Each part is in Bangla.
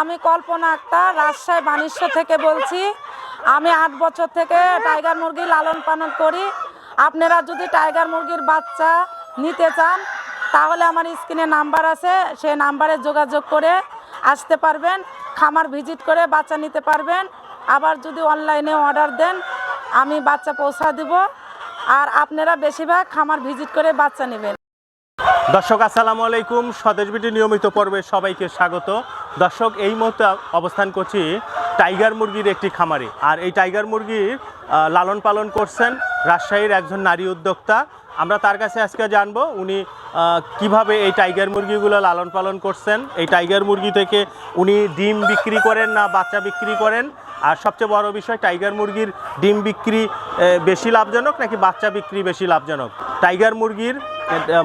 আমি কল্পনা আক্তার, রাজশাহী বাণিজ্য থেকে বলছি। আমি আট বছর থেকে টাইগার মুরগি লালন পালন করি। আপনারা যদি টাইগার মুরগির বাচ্চা নিতে চান, তাহলে আমার স্ক্রিনে নাম্বার আছে। সেই নাম্বারে যোগাযোগ করে আসতে পারবেন, খামার ভিজিট করে বাচ্চা নিতে পারবেন। আবার যদি অনলাইনে অর্ডার দেন, আমি বাচ্চা পৌঁছা দিব। আর আপনারা বেশিরভাগ খামার ভিজিট করে বাচ্চা নেবেন। দর্শক, আসসালামু আলাইকুম। স্বদেশ বিটি নিয়মিত পর্বে সবাইকে স্বাগত। দর্শক, এই মুহূর্তে অবস্থান করছি টাইগার মুরগির একটি খামারে। আর এই টাইগার মুরগির লালন পালন করছেন। রাজশাহীর একজন নারী উদ্যোক্তা। আমরা তার কাছে আজকে জানব উনি কীভাবে এই টাইগার মুরগিগুলো লালন পালন করছেন। এই টাইগার মুরগি থেকে উনি ডিম বিক্রি করেন না বাচ্চা বিক্রি করেন? আর সবচেয়ে বড় বিষয়, টাইগার মুরগির ডিম বিক্রি বেশি লাভজনক নাকি বাচ্চা বিক্রি বেশি লাভজনক? টাইগার মুরগির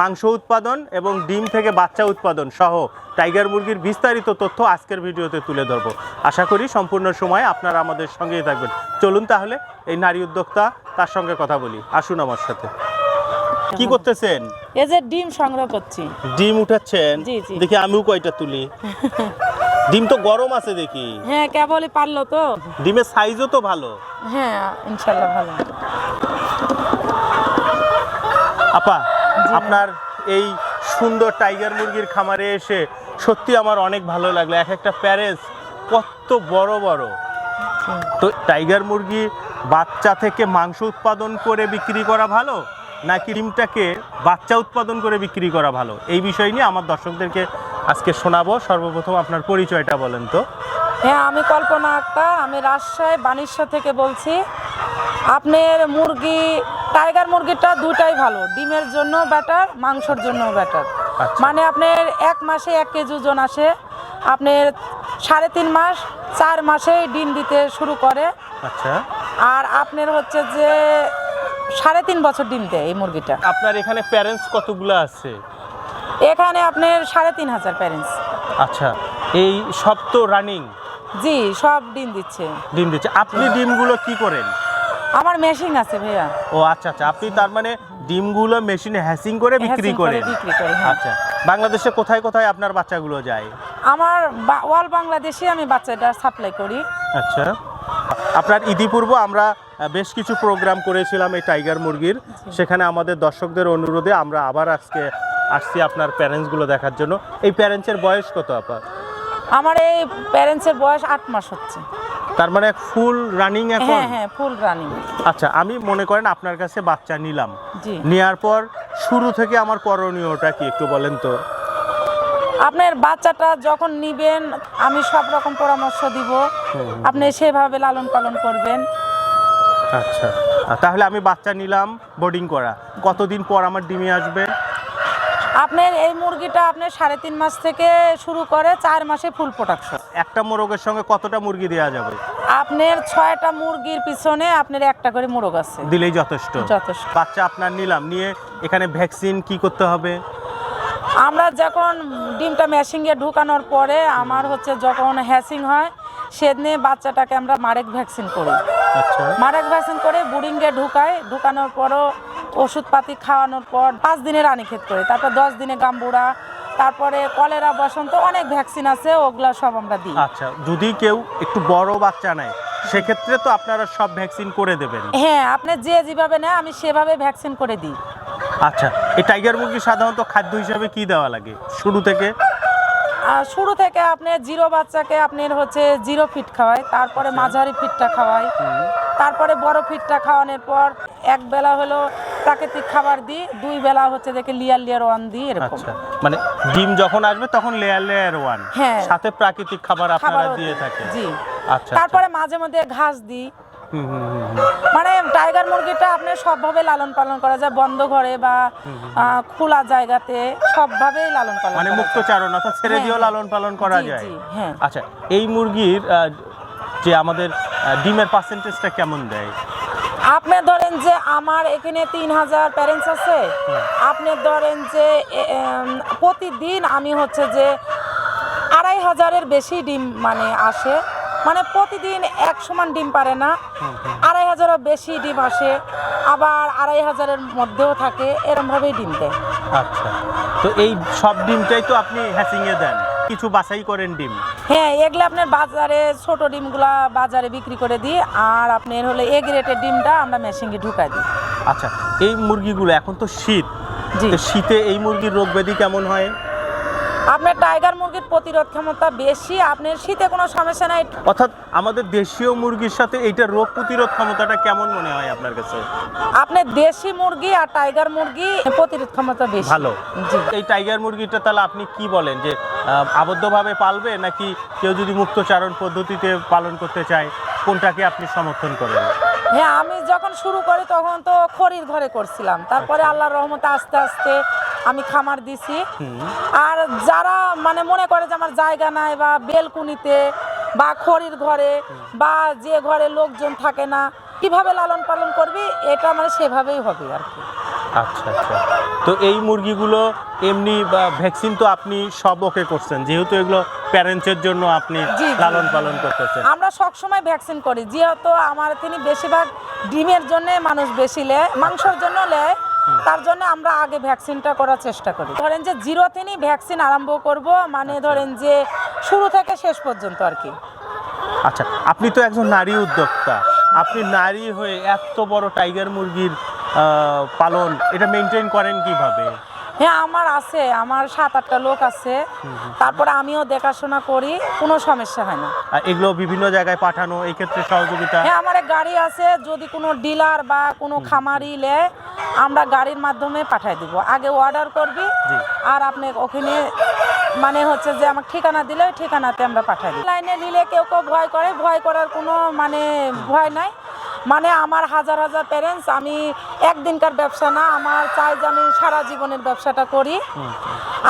মাংস উৎপাদন এবং ডিম থেকে বাচ্চা উৎপাদন সহ টাইগার মুরগির বিস্তারিত তথ্য আজকের ভিডিওতে তুলে ধরবো। আশা করি সম্পূর্ণ সময় আপনারা আমাদের সঙ্গেই থাকবেন। চলুন তাহলে এই নারী উদ্যোক্তা তার সঙ্গে কথা বলি। আসুন আমার সাথে। কি করতেছেন? এই যে ডিম সংগ্রহ করছি। ডিম উঠাচ্ছেন। দেখি আমিও কয়টা তুলি? ডিম তো গরম আছে দেখি। হ্যাঁ কেবলই পারল তো। ডিমের সাইজও তো ভালো। হ্যাঁ ইনশাল্লাহ ভালো। আপা আপনার এই সুন্দর টাইগার মুরগির খামারে এসে সত্যি আমার অনেক ভালো লাগল। এক একটা প্যারেন্টস কত বড় বড়। তো টাইগার মুরগি বাচ্চা থেকে মাংস উৎপাদন করে বিক্রি করা ভালো নাকি ডিমটাকে বাচ্চা উৎপাদন করে বিক্রি করা ভালো? এই বিষয় নিয়ে আমার দর্শকদেরকে আজকে শোনাবো। সর্বপ্রথম আপনার পরিচয়টা বলেন তো। হ্যাঁ আমি কল্পনা আক্তার আমি রাজশাহী বাণিজ্য থেকে বলছি। আপনার মুরগি টাইগার মুরগিটা দুটাই ভালো ডিমের জন্য ব্যাটার মাংসর জন্য ব্যাটার। মানে আপনার এক মাসে এক কেজি ওজন আসে। আপনার সাড়ে তিন মাস চার মাসেই ডিম দিতে শুরু করে। আচ্ছা। আর আপনার হচ্ছে যে সাড়ে তিন বছর ডিম দেয় এই মুরগিটা। আপনার এখানে প্যারেন্টস কতগুলো আছে? এখানে আপনার সাড়ে তিন হাজার প্যারেন্টস আচ্ছা এই সব তো রানিং জি সব ডিম দিচ্ছে। ডিম দিচ্ছে। আপনি ডিমগুলো কি করেন? আমার মেশিন আছে ভাইয়া। ও আচ্ছা আচ্ছা। আপনি তার মানে ডিমগুলো মেশিনে হ্যাসিং করে বিক্রি করে করেন? বিক্রি করি, হ্যাঁ। আচ্ছা। বাংলাদেশে কোথায় কোথায় আপনার বাচ্চাগুলো যায়? আমার অল বাংলাদেশে আমি বাচ্চাটা সাপ্লাই করি। আচ্ছা। আপনার ইতিপূর্ব আমরা বেশ কিছু প্রোগ্রাম করেছিলাম এই টাইগার মুরগির। সেখানে আমাদের দর্শকদের অনুরোধে আমরা আবার আজকে আসছি আপনার প্যারেন্টসগুলো দেখার জন্য। এই প্যারেন্টসের বয়স কত আপনার? আমার এই প্যারেন্টসের বয়স আট মাস হচ্ছে। তার মানে ফুল রানিং এখন? হ্যাঁ হ্যাঁ ফুল রানিং আচ্ছা আমি মনে করেন আপনার কাছে বাচ্চা নিলাম। জি। নেওয়ার পর শুরু থেকে আমার করণীয়টা কি একটু বলেন তো? আপনার বাচ্চাটা যখন নিবেন আমি সব রকম পরামর্শ দিব। আপনি সেভাবে লালন পালন করবেন। আচ্ছা। তাহলে আমি বাচ্চা নিলাম বোর্ডিং করা। কতদিন পর আমার ডিমে আসবে? আপনার এই মুরগিটা আপনার সাড়ে তিন মাস থেকে শুরু করে চার মাসে ফুল প্রোডাকশন একটা মোরগের সঙ্গে কতটা মুরগি দেওয়া যাবে? আপনার ছয়টা মুরগির পিছনে আপনার একটা করে মোরগ আছে। দিলেই যথেষ্ট। যথেষ্ট। বাচ্চা আপনার নিলাম নিয়ে এখানে ভ্যাকসিন কি করতে হবে? আমরা যখন ডিমটা মেশিংয়ে ঢুকানোর পরে আমার হচ্ছে যখন হ্যাসিং হয় সেদিনে বাচ্চাটাকে আমরা মারেক ভ্যাকসিন করি। আচ্ছা। মারেক ভ্যাকসিন করে বুডিংয়ে ঢুকাই ঢুকানোর পরও ওষুধপাতি খাওয়ানোর পর পাঁচ দিনে রানীক্ষেত করি তারপর দশ দিনে গাম্বুড়া তারপরে কলেরা বসন্ত অনেক ভ্যাকসিন আছে ওগুলা সব আমরা দিই। আচ্ছা যদি কেউ একটু বড় বাচ্চা নেয় সেক্ষেত্রে তো আপনারা সব ভ্যাকসিন করে দেবেন। হ্যাঁ আপনি যে যেভাবে নেয় আমি সেভাবে ভ্যাকসিন করে দিই। আচ্ছা এই টাইগার মুরগি সাধারণত খাদ্য হিসাবে কি দেওয়া লাগে? শুরু থেকে? আর শুরু থেকে আপনি জিরো বাচ্চাকে আপনার হচ্ছে জিরো ফিট খাওয়াই তারপরে মাঝারি ফিটটা খাওয়াই তারপরে বড় ফিটটা খাওয়ানোর পর এক বেলা হলো প্রাকৃতিক খাবার দিই দুই বেলা হচ্ছে দেখে লিয়ার লিয়ার ওয়ান দিই এরকম। আচ্ছা মানে ডিম যখন আসবে তখন লেয়ার লেয়ার ওয়ান হ্যাঁ। সাথে প্রাকৃতিক খাবার আপনারা দিয়ে। থাকেন। জি। আচ্ছা। তারপরে মাঝে মধ্যে ঘাস দিই। মানে টাইগার মুরগিটা আপনি সবভাবে লালন পালন করা যায় বন্ধ ঘরে বা খোলা জায়গাতে সবভাবেই লালন পালন মানে মুক্ত চারণ অর্থাৎ ছেড়ে হ্যাঁ, দিয়েও হ্যাঁ। লালন পালন করা যায়। হ্যাঁ। আচ্ছা এই মুরগির যে আমাদের ডিমের পার্সেন্টেজটা কেমন দেয়? আপনি ধরেন যে আমার এখানে তিন হাজার প্যারেন্টস আছে আপনি ধরেন যে প্রতিদিন আমি হচ্ছে যে আড়াই হাজারের বেশি ডিম মানে আসে। মানে প্রতিদিন এক সমান ডিম পারে না। আড়াই হাজারও বেশি ডিম আসে আবার আড়াই হাজারের মধ্যেও থাকে এরমভাবেই ডিম দেয়। আচ্ছা। তো এই সব ডিমটাই তো আপনি হ্যাচিংয়ে দেন কিছু বাছাই করেন ডিম? হ্যাঁ এগুলো আপনার বাজারে ছোট ডিমগুলা বাজারে বিক্রি করে দিই আর আপনার হলো এ গ্রেটের ডিমটা আমরা মেশিনে ঢুকাই দিই। আচ্ছা এই মুরগিগুলো এখন তো শীত। শীতে এই মুরগির রোগ ব্যাধি কেমন হয়? আপনার টাইগার মুরগির প্রতিরোধ ক্ষমতা বেশি আপনার শীতে কোনো সমস্যা নাই? অর্থাৎ আমাদের দেশীয় মুরগির সাথে এইটা রোগ প্রতিরোধ ক্ষমতাটা কেমন মনে হয় আপনার কাছে? আপনার দেশি মুরগি আর টাইগার মুরগি প্রতিরোধ ক্ষমতা বেশি। ভালো। জি। এই টাইগার মুরগিটা তাহলে আপনি কি বলেন যে আবদ্ধভাবে পালবে নাকি কেউ যদি মুক্তচারণ পদ্ধতিতে পালন করতে চায় কোনটাকে আপনি সমর্থন করেন? হ্যাঁ আমি যখন শুরু করি তখন তো খড়ির ঘরে করছিলাম। তারপরে আচ্ছা। আল্লাহর রহমতে আস্তে আস্তে আমি খামার দিছি। আর যারা মানে মনে করে যে আমার জায়গা নাই বা বেলকুনিতে বা খড়ির ঘরে বা যে ঘরে লোকজন থাকে না কীভাবে লালন পালন করবি? এটা মানে সেভাবেই হবে আর কি। আচ্ছা আচ্ছা। তো এই মুরগিগুলো এমনি বা ভ্যাকসিন তো আপনি সব ওকে করছেন যেহেতু এগুলো প্যারেন্টসের জন্য আপনি। লালন পালন করতেছেন। আমরা সবসময় ভ্যাকসিন করি যেহেতু আমার তিনি বেশিরভাগ ডিমের জন্য মানুষ বেশি নেয় মাংসের জন্য নেয় তার জন্য আমরা আগে ভ্যাকসিনটা করার চেষ্টা করি। ধরেন যে জিরো তিনি ভ্যাকসিন আরম্ভ করব মানে ধরেন যে শুরু থেকে শেষ পর্যন্ত আর কি। আচ্ছা আপনি তো একজন নারী উদ্যোক্তা। আপনি নারী হয়ে এত বড় টাইগার মুরগির পালন এটা মেনটেন করেন কীভাবে? হ্যাঁ আমার আছে আমার সাত আটটা লোক আছে। তারপরে আমিও দেখাশোনা করি কোনো সমস্যা হয় না। এগুলো বিভিন্ন জায়গায় পাঠানো এই ক্ষেত্রে সহযোগিতা? হ্যাঁ আমার এক গাড়ি আছে যদি কোনো ডিলার বা কোনো খামারি লে আমরা গাড়ির মাধ্যমে পাঠাই দিব। আগে অর্ডার করবি আর আপনি ওখানে মানে হচ্ছে যে আমার ঠিকানা দিলে ওই ঠিকানাতে আমরা পাঠাই দিই লাইনে নিলে কেউ কেউ ভয় করে ভয় করার কোনো মানে ভয় নাই। মানে আমার হাজার হাজার প্যারেন্টস আমি একদিনকার ব্যবসা না আমার চাই যে আমি সারা জীবনের ব্যবসাটা করি।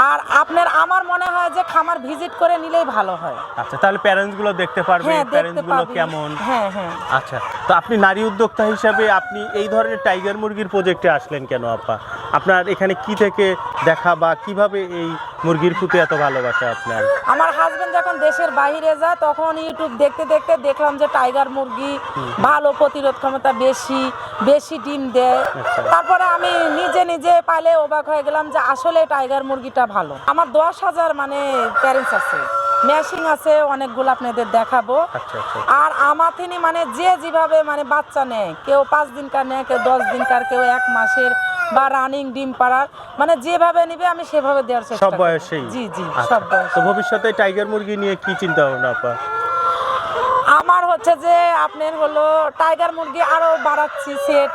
আর আপনার আমার মনে হয় যে খামার ভিজিট করে নিলেই ভালো হয়। আচ্ছা তাহলে প্যারেন্টসগুলো দেখতে পারবে প্যারেন্টসগুলো কেমন? হ্যাঁ হ্যাঁ। আচ্ছা তো আপনি নারী উদ্যোক্তা হিসেবে আপনি এই ধরনের টাইগার মুরগির প্রজেক্টে আসলেন কেন আপা? আপনার এখানে কি থেকে দেখা বা কীভাবে এই মুরগির প্রতি এত ভালোবাসা আপনার? আমার হাজবেন্ড যখন দেশের বাইরে যায় তখন ইউটিউব দেখতে দেখতে দেখলাম যে টাইগার মুরগি ভালো প্রতিরোধ ক্ষমতা বেশি বেশি ডিম দেয়। আচ্ছা। তারপরে আমি নিজে নিজে পালে অবাক হয়ে গেলাম যে আসলে টাইগার মুরগিটা ভালো। আমার দশ হাজার মানে প্যারেন্টস আছে মেশিন আছে অনেকগুলো আপনাদের দেখাবো। আচ্ছা আচ্ছা। আর আমার তিনি মানে যে যেভাবে মানে বাচ্চা নেয় কেউ পাঁচ দিনকার নেয় কেউ দশ দিনকার কেউ এক মাসের। বা রানিং ডিম পাড়ার মানে যেভাবে নিবে আমি সেভাবে দেওয়ার চেষ্টা সব বয়সেই? জি জি আচ্ছা। সব বয়স তো ভবিষ্যতে টাইগার মুরগি নিয়ে কি চিন্তা ভাবনা আপা? আমার হচ্ছে যে আপনার হলো টাইগার মুরগি আরও বাড়াচ্ছি সেট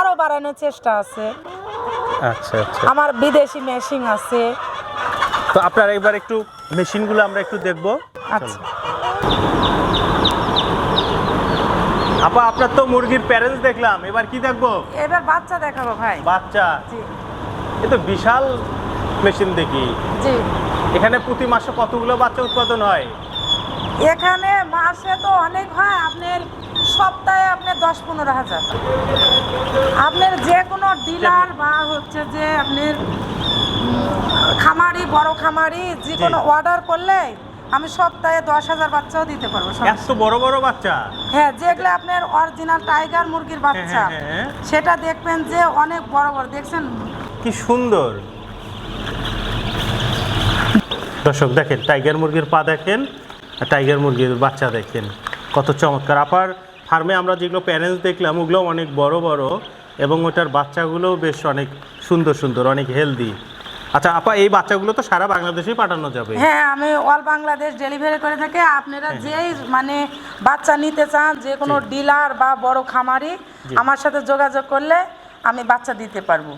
আরও বাড়ানোর চেষ্টা আছে। আচ্ছা আচ্ছা। আমার বিদেশি মেশিন আছে। তো আপনারা এবার একটু মেশিনগুলো আমরা একটু দেখব। আচ্ছা। আপা আপনার তো মুরগির প্যারেন্টস দেখলাম। এবার কি দেখব? এবার বাচ্চা দেখাবো ভাই। বাচ্চা? জি। এ তো বিশাল মেশিন দেখি। জি। এখানে প্রতি মাসে কতগুলো বাচ্চা উৎপাদন হয়? এখানে মাসে তো অনেক হয় আপনার সপ্তাহে আপনার দশ পনেরো হাজার। আপনার যে কোনো ডিলার বা হচ্ছে যে আপনার খামারি বড় খামারি যে কোনো অর্ডার করলে আমি সপ্তাহে দশ হাজার বাচ্চাও দিতে পারব এত বড় বড় বাচ্চা? হ্যাঁ যেগুলো আপনার অরিজিনাল টাইগার মুরগির বাচ্চা হ্যাঁ, হ্যাঁ, হ্যাঁ। সেটা দেখবেন যে অনেক বড় বড় দেখছেন? কি সুন্দর। দর্শক দেখেন টাইগার মুরগির পা দেখেন টাইগার মুরগির বাচ্চা দেখেন। কত চমৎকার। আপার ফার্মে আমরা যেগুলো প্যারেন্টস দেখলাম ওগুলো অনেক বড় বড় এবং ওটার বাচ্চাগুলোও বেশ অনেক সুন্দর সুন্দর অনেক হেলদি আচ্ছা আপা এই বাচ্চাগুলো তো সারা বাংলাদেশেই পাঠানো যাবে। হ্যাঁ আমি অল বাংলাদেশ ডেলিভারি করে থাকি। আপনারা যেই মানে বাচ্চা নিতে চান যে কোনো ডিলার বা বড় খামারি আমার সাথে যোগাযোগ করলে আমি বাচ্চা দিতে পারব।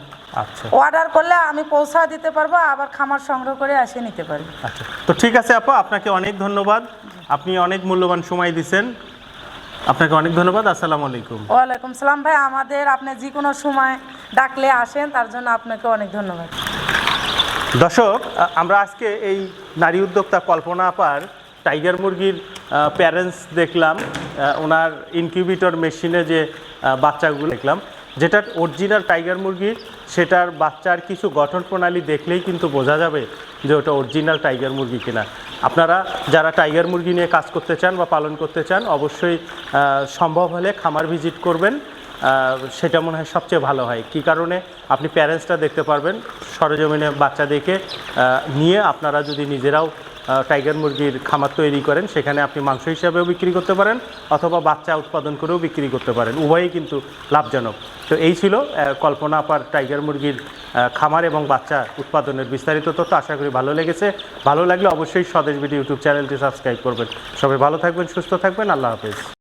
আচ্ছা। অর্ডার করলে আমি পৌঁছা দিতে পারব আবার খামার সংগ্রহ করে এসে নিতে পারব। আচ্ছা তো ঠিক আছে আপা আপনাকে অনেক ধন্যবাদ। আপনি অনেক মূল্যবান সময় দিচ্ছেন আপনাকে অনেক ধন্যবাদ আসসালামু আলাইকুম। ওয়ালাইকুম সালাম ভাই আমাদের আপনি যে কোনো সময় ডাকলে আসেন তার জন্য আপনাকে অনেক ধন্যবাদ। দর্শক আমরা আজকে এই নারী উদ্যোক্তা কল্পনা আপার টাইগার মুরগির প্যারেন্টস দেখলাম ওনার ইনকিউবিটর মেশিনে যে বাচ্চাগুলো দেখলাম যেটা অরিজিনাল টাইগার মুরগি, সেটার বাচ্চার কিছু গঠন প্রণালী দেখলেই কিন্তু বোঝা যাবে যে ওটা অরিজিনাল টাইগার মুরগি কিনা। আপনারা যারা টাইগার মুরগি নিয়ে কাজ করতে চান বা পালন করতে চান, অবশ্যই সম্ভব হলে খামার ভিজিট করবেন। সেটা মনে হয় সবচেয়ে ভালো হয়। কী কারণে? আপনি প্যারেন্টসটা দেখতে পারবেন, সরজমিনে বাচ্চা দেখে নিয়ে আপনারা যদি নিজেরাও টাইগার মুরগির খামার তৈরি করেন, সেখানে আপনি মাংস হিসাবেও বিক্রি করতে পারেন, অথবা বাচ্চা উৎপাদন করেও বিক্রি করতে পারেন। উভয়ই কিন্তু লাভজনক। তো এই ছিল কল্পনা আপার টাইগার মুরগির খামার এবং বাচ্চা উৎপাদনের বিস্তারিত তথ্য। আশা করি ভালো লেগেছে। ভালো লাগলে অবশ্যই স্বদেশ বিডি ইউটিউব চ্যানেলটি সাবস্ক্রাইব করবেন। সবাই ভালো থাকবেন, সুস্থ থাকবেন। আল্লাহ হাফেজ।